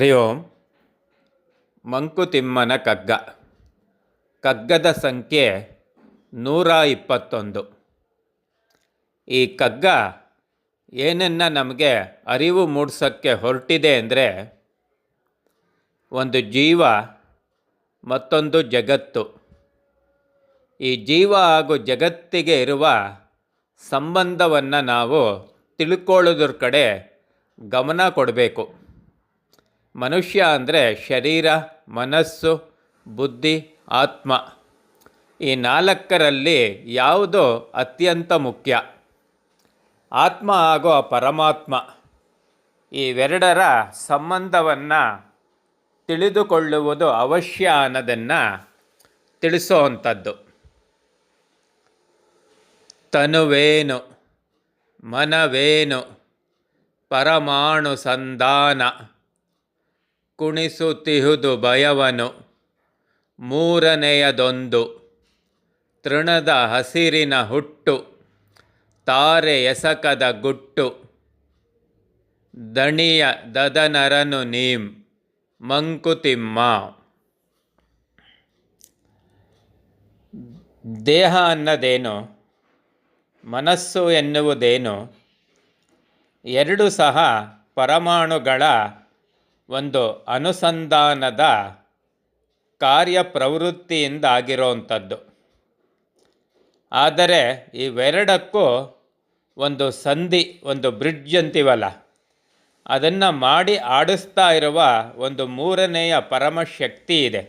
ಹರಿ ಓಂ. ಮಂಕುತಿಮ್ಮನ ಕಗ್ಗ. ಕಗ್ಗದ ಸಂಖ್ಯೆ ನೂರ ಇಪ್ಪತ್ತೊಂದು. ಈ ಕಗ್ಗ ಏನನ್ನು ನಮಗೆ ಅರಿವು ಮೂಡಿಸೋಕ್ಕೆ ಹೊರಟಿದೆ ಅಂದರೆ ಒಂದು ಜೀವ, ಮತ್ತೊಂದು ಜಗತ್ತು. ಈ ಜೀವ ಹಾಗೂ ಜಗತ್ತಿಗೆ ಇರುವ ಸಂಬಂಧವನ್ನು ನಾವು ತಿಳ್ಕೊಳ್ಳೋದ್ರ ಕಡೆ ಗಮನ ಕೊಡಬೇಕು. ಮನುಷ್ಯ ಅಂದರೆ ಶರೀರ, ಮನಸ್ಸು, ಬುದ್ಧಿ, ಆತ್ಮ. ಈ ನಾಲ್ಕರಲ್ಲಿ ಯಾವುದು ಅತ್ಯಂತ ಮುಖ್ಯ? ಆತ್ಮ ಹಾಗೂ ಪರಮಾತ್ಮ. ಇವೆರಡರ ಸಂಬಂಧವನ್ನು ತಿಳಿದುಕೊಳ್ಳುವುದು ಅವಶ್ಯ ಅನ್ನೋದನ್ನು ತಿಳಿಸುವಂಥದ್ದು ತನುವೇನು, ಮನವೇನು, ಪರಮಾಣು ಸಂಧಾನ. ಕುಣಿಸುತ್ತಿಹುದು ಭಯವನು. ಮೂರನೆಯದೊಂದು, ತೃಣದ ಹಸಿರಿನ ಹುಟ್ಟು, ತಾರೆ ಎಸಕದ ಗುಟ್ಟು, ದಣಿಯ ದದನರನು ನೀಂ, ಮಂಕುತಿಮ್ಮ. ದೇಹ ಅನ್ನದೇನು? ಮನಸ್ಸು ಎನ್ನುವುದೇನು? ಎರಡು ಸಹ ಪರಮಾಣುಗಳ ಒಂದು ಅನುಸಂಧಾನದ ಕಾರ್ಯ ಪ್ರವೃತ್ತಿಯಿಂದ ಆಗಿರೋವಂಥದ್ದು ಆದರೆ ಇವೆರಡಕ್ಕೂ ಒಂದು ಸಂಧಿ, ಒಂದು ಬ್ರಿಡ್ಜ್ ಅಂತೀವಲ್ಲ, ಅದನ್ನು ಮಾಡಿ ಆಡಿಸ್ತಾ ಇರುವ ಒಂದು ಮೂರನೆಯ ಪರಮಶಕ್ತಿ ಇದೆ.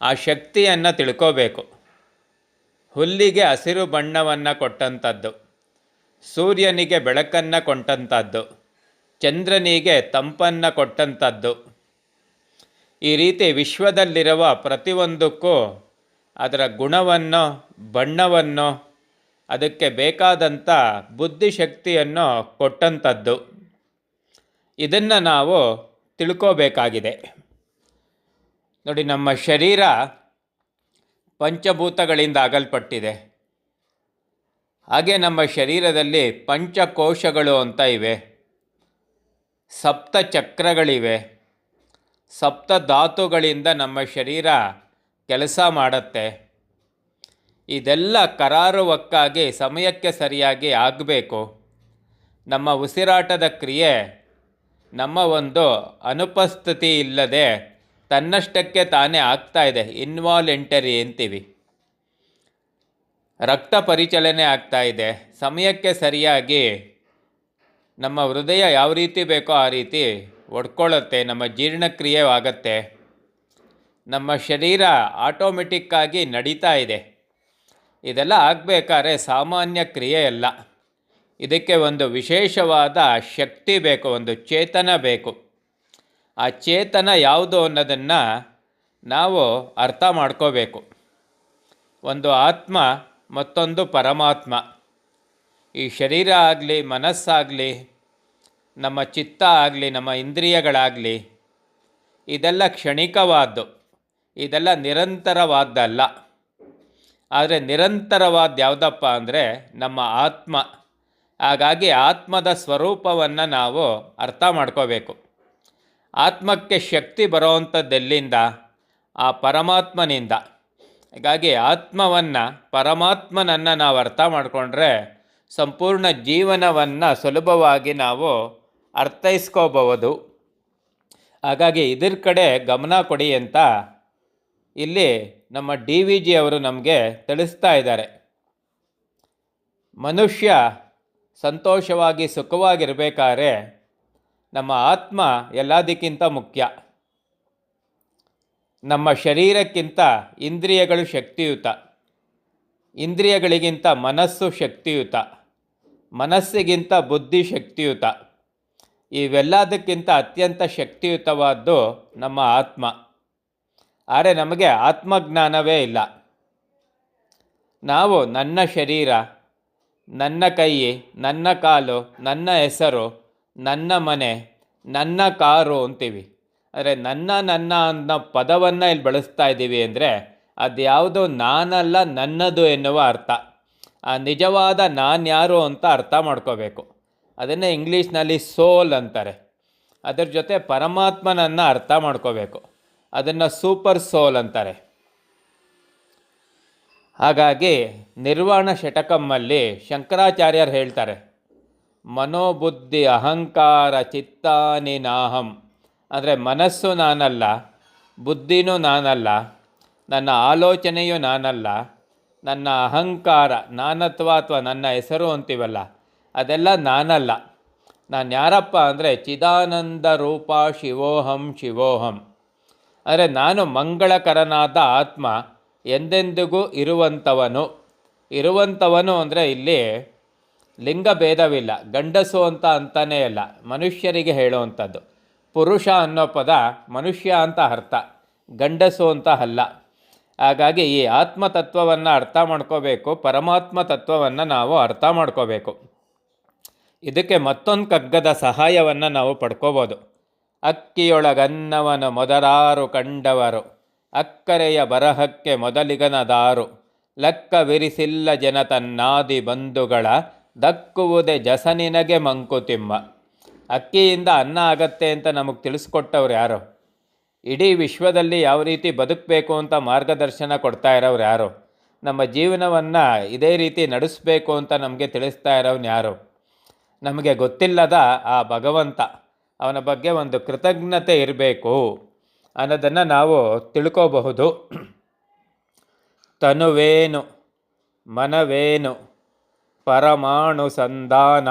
ಆ ಶಕ್ತಿಯನ್ನು ತಿಳ್ಕೋಬೇಕು. ಹುಲ್ಲಿಗೆ ಹಸಿರು ಬಣ್ಣವನ್ನು ಕೊಟ್ಟಂಥದ್ದು, ಸೂರ್ಯನಿಗೆ ಬೆಳಕನ್ನು ಕೊಟ್ಟಂಥದ್ದು ಚಂದ್ರನಿಗೆ ತಂಪನ್ನು ಕೊಟ್ಟಂಥದ್ದು ಈ ರೀತಿ ವಿಶ್ವದಲ್ಲಿರುವ ಪ್ರತಿಯೊಂದಕ್ಕೂ ಅದರ ಗುಣವನ್ನು, ಬಣ್ಣವನ್ನು, ಅದಕ್ಕೆ ಬೇಕಾದಂಥ ಬುದ್ಧಿಶಕ್ತಿಯನ್ನು ಕೊಟ್ಟಂಥದ್ದು ಇದನ್ನು ನಾವು ತಿಳ್ಕೋಬೇಕಾಗಿದೆ. ನೋಡಿ, ನಮ್ಮ ಶರೀರ ಪಂಚಭೂತಗಳಿಂದ ಆಗಲ್ಪಟ್ಟಿದೆ. ಹಾಗೆ ನಮ್ಮ ಶರೀರದಲ್ಲಿ ಪಂಚಕೋಶಗಳು ಅಂತ ಇವೆ. ಸಪ್ತ ಚಕ್ರಗಳಿವೆ. ಸಪ್ತ ಧಾತುಗಳಿಂದ ನಮ್ಮ ಶರೀರ ಕೆಲಸ ಮಾಡುತ್ತೆ. ಇದೆಲ್ಲ ಕರಾರುವಕ್ಕಾಗಿ, ಸಮಯಕ್ಕೆ ಸರಿಯಾಗಿ ಆಗಬೇಕು. ನಮ್ಮ ಉಸಿರಾಟದ ಕ್ರಿಯೆ, ನಮ್ಮ ಒಂದು ಅನುಪಸ್ಥಿತಿ ಇಲ್ಲದೆ ತನ್ನಷ್ಟಕ್ಕೆ ತಾನೇ ಆಗ್ತಾ ಇದೆ. ಇನ್ವಾಲೆಂಟರಿ ಅಂತೀವಿ. ರಕ್ತ ಪರಿಚಲನೆ ಆಗ್ತಾ ಇದೆ. ಸಮಯಕ್ಕೆ ಸರಿಯಾಗಿ ನಮ್ಮ ಹೃದಯ ಯಾವ ರೀತಿ ಬೇಕೋ ಆ ರೀತಿ ಒಡ್ಕೊಳ್ಳುತ್ತೆ, ನಮ್ಮ ಜೀರ್ಣಕ್ರಿಯೆ ಆಗತ್ತೆ. ನಮ್ಮ ಶರೀರ ಆಟೋಮೆಟಿಕ್ಕಾಗಿ ನಡೀತಾ ಇದೆ. ಇದೆಲ್ಲ ಆಗಬೇಕಾದ್ರೆ ಸಾಮಾನ್ಯ ಕ್ರಿಯೆ ಅಲ್ಲ. ಇದಕ್ಕೆ ಒಂದು ವಿಶೇಷವಾದ ಶಕ್ತಿ ಬೇಕು, ಒಂದು ಚೇತನ ಬೇಕು. ಆ ಚೇತನ ಯಾವುದು ಅನ್ನೋದನ್ನು ನಾವು ಅರ್ಥ ಮಾಡ್ಕೋಬೇಕು. ಒಂದು ಆತ್ಮ ಮತ್ತೊಂದು ಪರಮಾತ್ಮ. ಈ ಶರೀರ ಆಗಲಿ, ಮನಸ್ಸಾಗಲಿ, ನಮ್ಮ ಚಿತ್ತ ಆಗಲಿ, ನಮ್ಮ ಇಂದ್ರಿಯಗಳಾಗಲಿ, ಇದೆಲ್ಲ ಕ್ಷಣಿಕವಾದ್ದು. ಇದೆಲ್ಲ ನಿರಂತರವಾದ್ದಲ್ಲ. ಆದರೆ ನಿರಂತರವಾದ ಯಾವುದಪ್ಪ ಅಂದರೆ ನಮ್ಮ ಆತ್ಮ. ಹಾಗಾಗಿ ಆತ್ಮದ ಸ್ವರೂಪವನ್ನು ನಾವು ಅರ್ಥ ಮಾಡ್ಕೋಬೇಕು. ಆತ್ಮಕ್ಕೆ ಶಕ್ತಿ ಬರೋವಂಥದ್ದೆಲ್ಲಿಂದ ಆ ಪರಮಾತ್ಮನಿಂದ. ಹೀಗಾಗಿ ಆತ್ಮವನ್ನು, ಪರಮಾತ್ಮನನ್ನು ನಾವು ಅರ್ಥ ಮಾಡಿಕೊಂಡ್ರೆ ಸಂಪೂರ್ಣ ಜೀವನವನ್ನು ಸುಲಭವಾಗಿ ನಾವು ಅರ್ಥೈಸ್ಕೋಬಹುದು. ಹಾಗಾಗಿ ಇದ್ರ ಕಡೆ ಗಮನ ಕೊಡಿ ಅಂತ ಇಲ್ಲಿ ನಮ್ಮ ಡಿ ವಿ ಜಿ ಅವರು ನಮಗೆ ತಿಳಿಸ್ತಾ ಇದ್ದಾರೆ. ಮನುಷ್ಯ ಸಂತೋಷವಾಗಿ ಸುಖವಾಗಿರಬೇಕಾದ್ರೆ ನಮ್ಮ ಆತ್ಮ ಎಲ್ಲದಕ್ಕಿಂತ ಮುಖ್ಯ. ನಮ್ಮ ಶರೀರಕ್ಕಿಂತ ಇಂದ್ರಿಯಗಳು ಶಕ್ತಿಯುತ. ಇಂದ್ರಿಯಗಳಿಗಿಂತ ಮನಸ್ಸು ಶಕ್ತಿಯುತ. ಮನಸ್ಸಿಗಿಂತ ಬುದ್ಧಿ ಶಕ್ತಿಯುತ ಇವೆಲ್ಲದಕ್ಕಿಂತ ಅತ್ಯಂತ ಶಕ್ತಿಯುತವಾದ್ದು ನಮ್ಮ ಆತ್ಮ. ಆದರೆ ನಮಗೆ ಆತ್ಮಜ್ಞಾನವೇ ಇಲ್ಲ. ನಾವು ನನ್ನ ಶರೀರ, ನನ್ನ ಕೈ, ನನ್ನ ಕಾಲು, ನನ್ನ ಹೆಸರು, ನನ್ನ ಮನೆ, ನನ್ನ ಕಾರು ಅಂತೀವಿ. ಆದರೆ ನನ್ನ ನನ್ನ ಅನ್ನೋ ಪದವನ್ನು ಇಲ್ಲಿ ಬಳಸ್ತಾ ಇದ್ದೀವಿ ಅಂದರೆ ಅದ್ಯಾವುದೋ ನಾನಲ್ಲ ನನ್ನದು ಎನ್ನುವ ಅರ್ಥ. ಆ ನಿಜವಾದ ನಾನು ಯಾರು ಅಂತ ಅರ್ಥ ಮಾಡ್ಕೋಬೇಕು. ಅದನ್ನೇ ಇಂಗ್ಲೀಷ್ನಲ್ಲಿ ಸೋಲ್ ಅಂತಾರೆ. ಅದರ ಜೊತೆ ಪರಮಾತ್ಮನನ್ನು ಅರ್ಥ ಮಾಡ್ಕೋಬೇಕು. ಅದನ್ನು ಸೂಪರ್ ಸೋಲ್ ಅಂತಾರೆ. ಹಾಗಾಗಿ ನಿರ್ವಾಣ ಶಟಕಮ್ಮಲ್ಲಿ ಶಂಕರಾಚಾರ್ಯರು ಹೇಳ್ತಾರೆ, ಮನೋಬುದ್ಧಿ ಅಹಂಕಾರ ಚಿತ್ತಾನಿ ನಾಹಂ. ಅಂದರೆ ಮನಸ್ಸು ನಾನಲ್ಲ, ಬುದ್ಧಿನೂ ನಾನಲ್ಲ, ನನ್ನ ಆಲೋಚನೆಯೂ ನಾನಲ್ಲ ನನ್ನ ಅಹಂಕಾರ, ನಾನತ್ವ ಅಥವಾ ನನ್ನ ಹೆಸರು ಅಂತೀವಲ್ಲ, ಅದೆಲ್ಲ ನಾನಲ್ಲ. ನಾನು ಯಾರಪ್ಪ ಅಂದರೆ ಚಿದಾನಂದ ರೂಪ ಶಿವೋಹಂ ಶಿವೋಹಂ. ಅಂದರೆ ನಾನು ಮಂಗಳಕರನಾದ ಆತ್ಮ, ಎಂದೆಂದಿಗೂ ಇರುವಂಥವನು. ಇರುವಂಥವನು ಅಂದರೆ ಇಲ್ಲಿ ಲಿಂಗ ಭೇದವಿಲ್ಲ, ಗಂಡಸು ಅಂತ ಅಂತಲೇ ಅಲ್ಲ, ಮನುಷ್ಯರಿಗೆ ಹೇಳುವಂಥದ್ದು. ಪುರುಷ ಅನ್ನೋ ಪದ ಮನುಷ್ಯ ಅಂತ ಅರ್ಥ, ಗಂಡಸು ಅಂತ ಅಲ್ಲ. ಹಾಗಾಗಿ ಈ ಆತ್ಮತತ್ವವನ್ನು ಅರ್ಥ ಮಾಡ್ಕೋಬೇಕು, ಪರಮಾತ್ಮ ತತ್ವವನ್ನು ನಾವು ಅರ್ಥ ಮಾಡ್ಕೋಬೇಕು. ಇದಕ್ಕೆ ಮತ್ತೊಂದು ಕಗ್ಗದ ಸಹಾಯವನ್ನು ನಾವು ಪಡ್ಕೋಬೋದು. ಅಕ್ಕಿಯೊಳಗನ್ನವನು ಮೊದಲಾರು ಕಂಡವರು, ಅಕ್ಕರೆಯ ಬರಹಕ್ಕೆ ಮೊದಲಿಗನದಾರು, ಲೆಕ್ಕವಿರಿಸಿಲ್ಲ ಜನ ತನ್ನಾದಿ ಬಂಧುಗಳ, ದಕ್ಕುವುದೇ ಜಸನಿನಗೆ ಮಂಕುತಿಮ್ಮ. ಅಕ್ಕಿಯಿಂದ ಅನ್ನ ಆಗತ್ತೆ ಅಂತ ನಮಗೆ ತಿಳಿಸ್ಕೊಟ್ಟವ್ರು ಯಾರು? ಇಡೀ ವಿಶ್ವದಲ್ಲಿ ಯಾವ ರೀತಿ ಬದುಕಬೇಕು ಅಂತ ಮಾರ್ಗದರ್ಶನ ಕೊಡ್ತಾ ಇರೋರು ಯಾರು? ನಮ್ಮ ಜೀವನವನ್ನು ಇದೇ ರೀತಿ ನಡೆಸಬೇಕು ಅಂತ ನಮಗೆ ತಿಳಿಸ್ತಾ ಇರೋನು ಯಾರು? ನಮಗೆ ಗೊತ್ತಿಲ್ಲದ ಆ ಭಗವಂತ, ಅವನ ಬಗ್ಗೆ ಒಂದು ಕೃತಜ್ಞತೆ ಇರಬೇಕು ಅನ್ನೋದನ್ನು ನಾವು ತಿಳ್ಕೋಬಹುದು. ತನುವೇನು, ಮನವೇನು, ಪರಮಾಣು ಸಂಧಾನ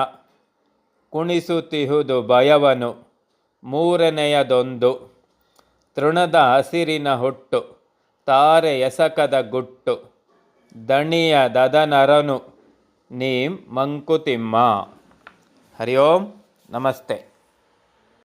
ಕುಣಿಸುತ್ತಿಹುದು ಭಯವನು, ಮೂರನೆಯದೊಂದು. ತೃಣದ ಹಸಿರಿನ ಹುಟ್ಟು ತಾರೆ ಎಸಕದ ಗುಟ್ಟು ದಣಿಯ ದದನರನು ನೀಂ ಮಂಕುತಿಮ್ಮ. ಹರಿ ಓಂ ನಮಸ್ತೆ.